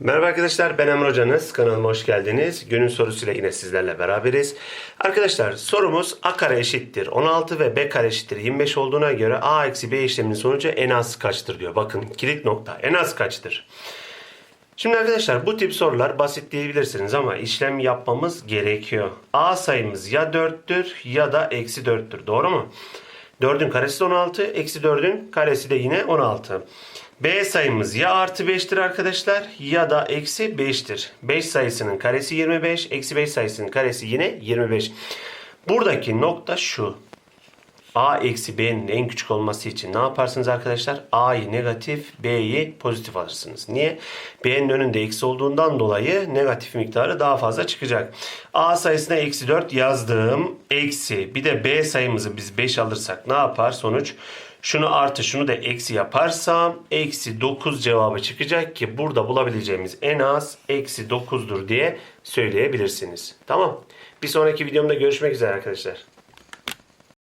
Merhaba arkadaşlar ben Emre Hocanız. Kanalıma hoş geldiniz. Günün sorusuyla yine sizlerle beraberiz. Arkadaşlar sorumuz a kare eşittir 16 ve b kare eşittir 25 olduğuna göre a eksi b işleminin sonucu en az kaçtır diyor. Bakın kilit nokta en az kaçtır. Şimdi arkadaşlar bu tip sorular basit diyebilirsiniz ama işlem yapmamız gerekiyor. A sayımız ya 4'tür ya da eksi 4'tür. Doğru mu? 4'ün karesi de 16, eksi 4'ün karesi de yine 16. B sayımız ya artı 5'tir arkadaşlar ya da eksi 5'tir. 5 sayısının karesi 25, eksi 5 sayısının karesi yine 25. Buradaki nokta şu. A eksi B'nin en küçük olması için ne yaparsınız arkadaşlar? A'yı negatif, B'yi pozitif alırsınız. Niye? B'nin önünde eksi olduğundan dolayı negatif miktarı daha fazla çıkacak. A sayısına eksi 4 yazdım. Eksi. Bir de B sayımızı biz 5 alırsak ne yapar sonuç? Şunu artı şunu da eksi yaparsam eksi 9 cevabı çıkacak ki burada bulabileceğimiz en az eksi 9'dur diye söyleyebilirsiniz. Tamam. Bir sonraki videomda görüşmek üzere arkadaşlar.